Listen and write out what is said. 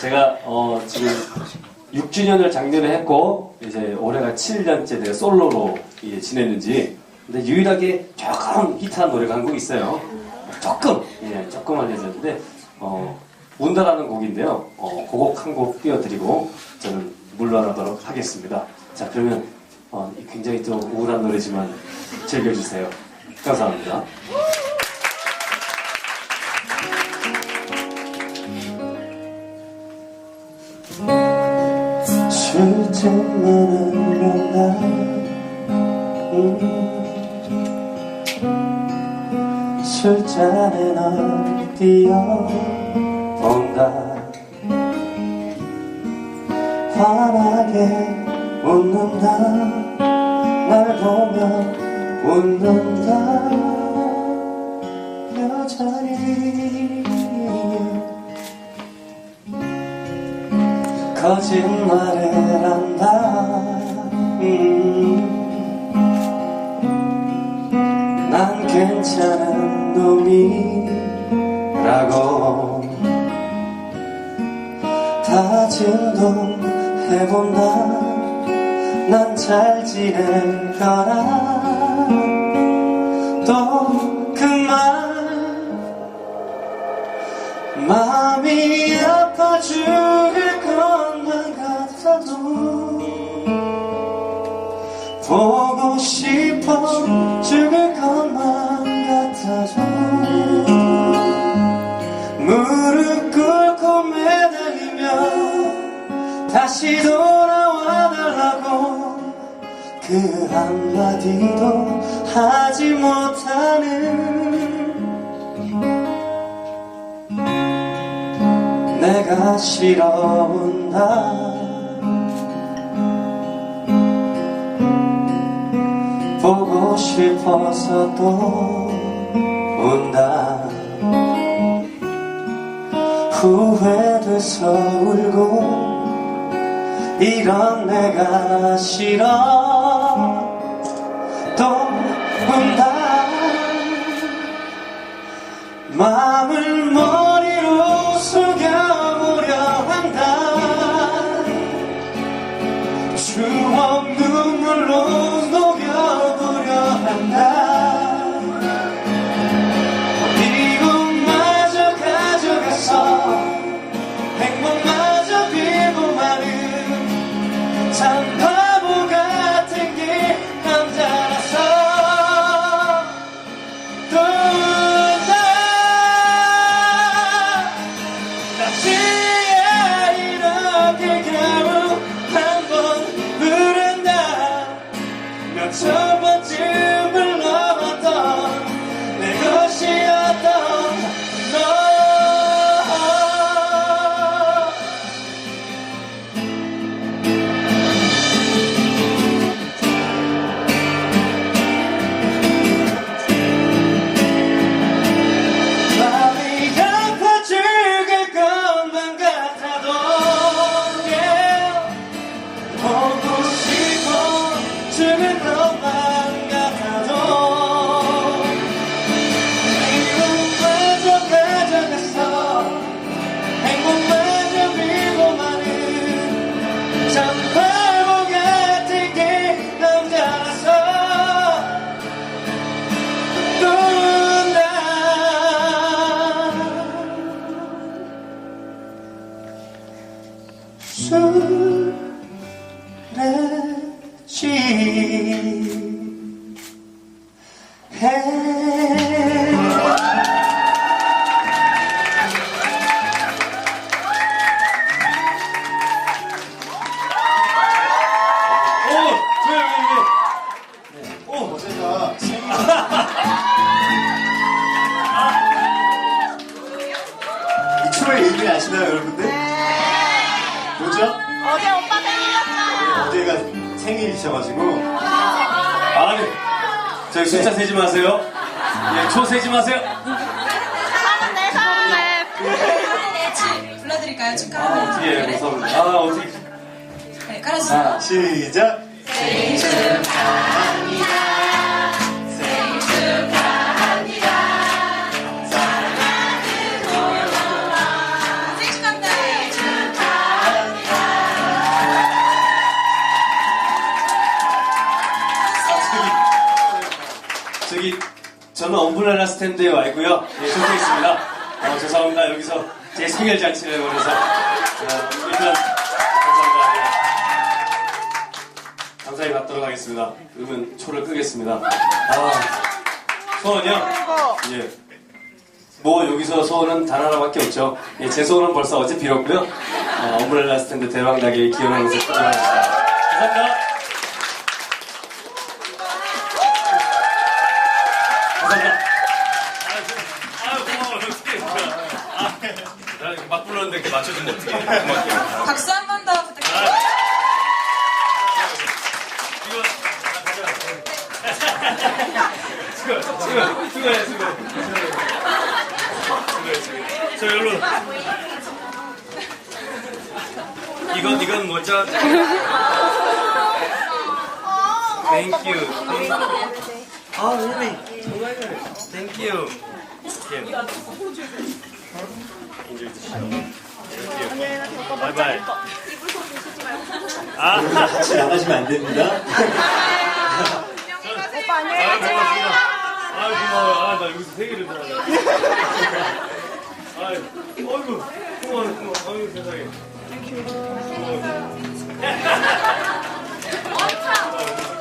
제가 어, 지금 6주년을 작년에 했고 이제 올해가 7년째 내가 솔로로 예, 지냈는지 근데 유일하게 조금 히트한 노래가 한 곡 있어요. 조금 예, 조금 알려졌는데 어, 운다라는 곡인데요. 어, 그곡 한 곡 띄워드리고 저는 물러나도록 하겠습니다. 자 그러면 어, 이 굉장히 또 우울한 노래지만 즐겨주세요. 감사합니다. 술집만 하면 술잔에 널 띄어본다 환하게 웃는다. 날 보며 웃는다. 여전히 거짓말을 한다. 음. 난 괜찮은 놈이라고 다짐도 해본다. 난 잘 지낼 거라. 또그말 마음이 아파 죽을 것만 같아도 보고 싶어 죽을 것만 같아도 무릎 꿇고 매달리며 다시 돌아와 달라고 그 한마디도 하지 못하는 내가 싫어온다 싶어서 또 온다. 후회돼서 울고 이런 내가 싫어. 또 온다 touch. 해 오! 왜, 왜, 왜? 오! 제가 이 춤의 의미 아시나요, 여러분들? 뭐죠? 어제 오빠 생일이었어. 어제가 생일이셔가지고 아니, 저기 숫자 세지 마세요. 예, 초 세지 마세요. 사는데 사는데. 불러드릴까요? 아, 축하합니다. 어떻게 해, 무서워. 아, 어떻게. 네, 깔아주세요. 시작! 생일 축하 엄브레라 스탠드에 와 있고요. 예, 적혀 있습니다. 어, 죄송합니다. 여기서 제 생일 잔치를 해버려서. 어, 일단, 감사합니다. 예. 감사히 받도록 하겠습니다. 그러면 초를 끄겠습니다. 아, 소원이요? 예. 뭐 여기서 소원은 단 하나밖에 없죠. 예, 제 소원은 벌써 어제 빌었고요. 어, 엄브렐라 스탠드 대박 나게 기원하면서 기원하겠습니다. 감사합니다. 감사합니다. 아유 고마워 어떻게 나 이거 막 불렀는데 이렇게 고맙게 박수 한 번 더 부탁드립니다. 이거 나 가져가 수고 수고 수고해 수고 수고해 수고해 저 여기로 이건 이건 뭐죠? Thank you. Thank you. 아, really? 정말 그래. Thank you. 예. 바이바이. 아, 같이 나가시면 안 됩니다. 오빠 안녕히 아, 가세요. 아, 고마워요. 아, 나 여기서 세 개를 들어. 아유, 어이구, 고마워, 고마워. 아유, 세상에. 고마워.